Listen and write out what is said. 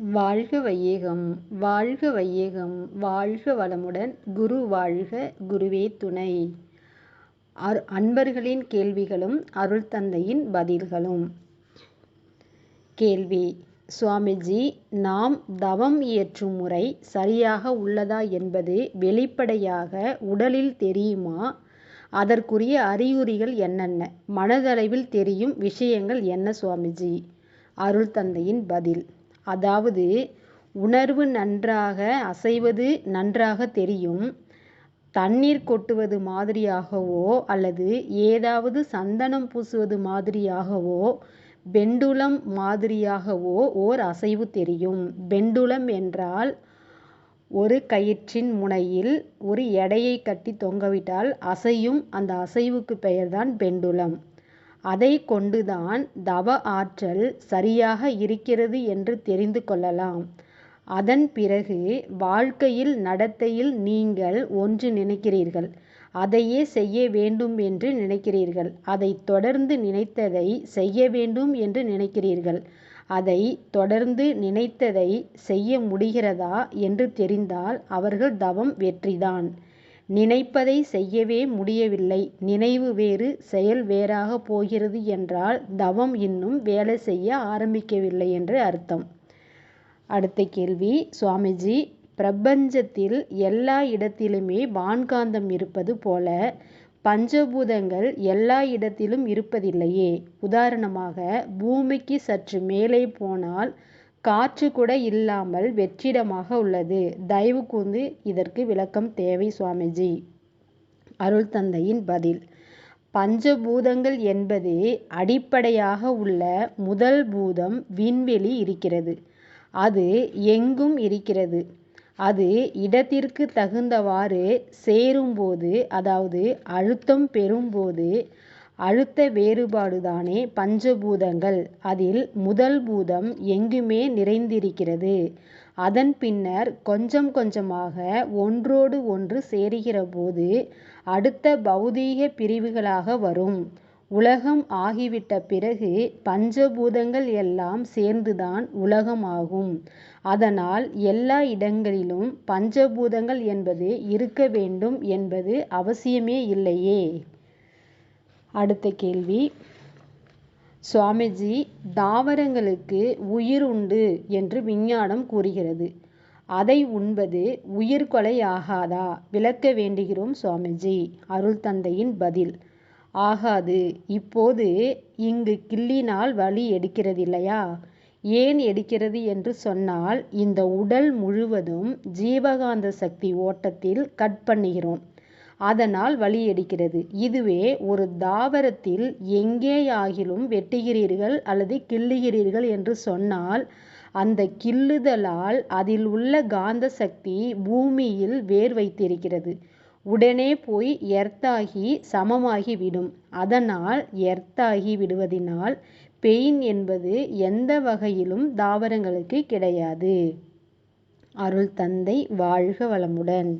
வாழ்க வையகம் வாழ்க வையகம் வாழ்க வளமுடன் குரு வாழ்க குருவே துணை. அர் அன்பர்களின் கேள்விகளும் அருள் தந்தையின் பதில்களும். கேள்வி சுவாமிஜி நாம் தவம் இயற்றும் முறை சரியாக உள்ளதா என்பது வெளிப்படையாக உடலில் தெரியுமா? அதற்குரிய அறிகுறிகள் என்னென்ன? மனதளவில் தெரியும் விஷயங்கள் என்ன சுவாமிஜி? அருள் தந்தையின் பதில். அதாவது உணர்வு நன்றாக அசைவது நன்றாக தெரியும். தண்ணீர் கொட்டுவது மாதிரியாகவோ அல்லது ஏதாவது சந்தனம் பூசுவது மாதிரியாகவோ பெண்டுலம் மாதிரியாகவோ ஓர் அசைவு தெரியும். பெண்டுலம் என்றால் ஒரு கயிற்றின் முனையில் ஒரு எடையை கட்டி தொங்கவிட்டால் அசையும் அந்த அசைவுக்கு பெயர்தான் பெண்டுலம் அதை கொண்டுதான் தவ ஆற்றல் சரியாக இருக்கிறது என்று தெரிந்து கொள்ளலாம். அதன் பிறகு வாழ்க்கையில் நடத்தையில் நீங்கள் ஒன்று நினைக்கிறீர்கள். அதையே செய்ய வேண்டும் என்று நினைக்கிறீர்கள். அதை தொடர்ந்து நினைத்ததை செய்ய வேண்டும் என்று நினைக்கிறீர்கள். அதை தொடர்ந்து நினைத்ததை செய்ய முடிகிறதா என்று தெரிந்தால் அவர்கள் தவம் வெற்றிதான். நினைப்பதை செய்யவே முடியவில்லை. நினைவு வேறு செயல் வேறாக போகிறது என்றால் தவம் இன்னும் வேலை செய்ய ஆரம்பிக்கவில்லை என்று அர்த்தம். அடுத்த கேள்வி சுவாமிஜி பிரபஞ்சத்தில் எல்லா இடத்திலுமே வான்காந்தம் இருப்பது போல பஞ்சபூதங்கள் எல்லா இடத்திலும் இருப்பதில்லையே. உதாரணமாக பூமிக்கு சற்று மேலே போனால் காற்று கூட இல்லாமல் வெற்றிடமாக உள்ளது. தயவு கூர்ந்து இதற்கு விளக்கம் தேவை சுவாமிஜி. அருள் தந்தையின் பதில். பஞ்சபூதங்கள் என்பது அடிப்படையாக உள்ள முதல் பூதம் விண்வெளி இருக்கிறது. அது எங்கும் இருக்கிறது. அது இடத்திற்கு தகுந்தவாறு சேரும்போது அதாவது அழுத்தம் பெறும்போது அழுத்த வேறுபாடுதானே பஞ்சபூதங்கள். அதில் முதல் பூதம் எங்குமே நிறைந்திருக்கிறது. அதன் பின்னர் கொஞ்சம் கொஞ்சமாக ஒன்றோடு ஒன்று சேருகிற போது அடுத்த பௌதீக பிரிவுகளாக வரும். உலகம் ஆகிவிட்ட பிறகு பஞ்சபூதங்கள் எல்லாம் சேர்ந்துதான் உலகம் ஆகும் அதனால் எல்லா இடங்களிலும் பஞ்சபூதங்கள் என்பது இருக்க வேண்டும் என்பது அவசியமே இல்லையே. அடுத்த கேள்வி. சுவாமிஜி தாவரங்களுக்கு உயிர் உண்டு என்று விஞ்ஞானம் கூறுகிறது. அதை உண்பது உயிர்கொலை ஆகாதா? விளக்க வேண்டுகிறோம் சுவாமிஜி. அருள் தந்தையின் பதில். ஆகாது. இப்போது இங்கு கிள்ளினால் வலி எடுக்கிறதில்லையா? ஏன் எடுக்கிறது என்று சொன்னால் இந்த உடல் முழுவதும் ஜீவகாந்த சக்தி ஓட்டத்தில் கட் பண்ணுகிறோம். அதனால் வலி எடுக்கிறது இதுவே ஒரு தாவரத்தில் எங்கேயாகிலும் வெட்டுகிறீர்கள் அல்லது கிள்ளுகிறீர்கள் என்று சொன்னால் அந்த கிள்ளுதலால் அதில் உள்ள காந்த சக்தி பூமியில் வேர் வைத்திருக்கிறது. உடனே போய் எர்த்தாகி சமமாகி விடும். அதனால் எர்த்தாகி விடுவதினால் பெயின் என்பது எந்த வகையிலும் தாவரங்களுக்கு கிடையாது. அருள் தந்தை வாழ்க வளமுடன்.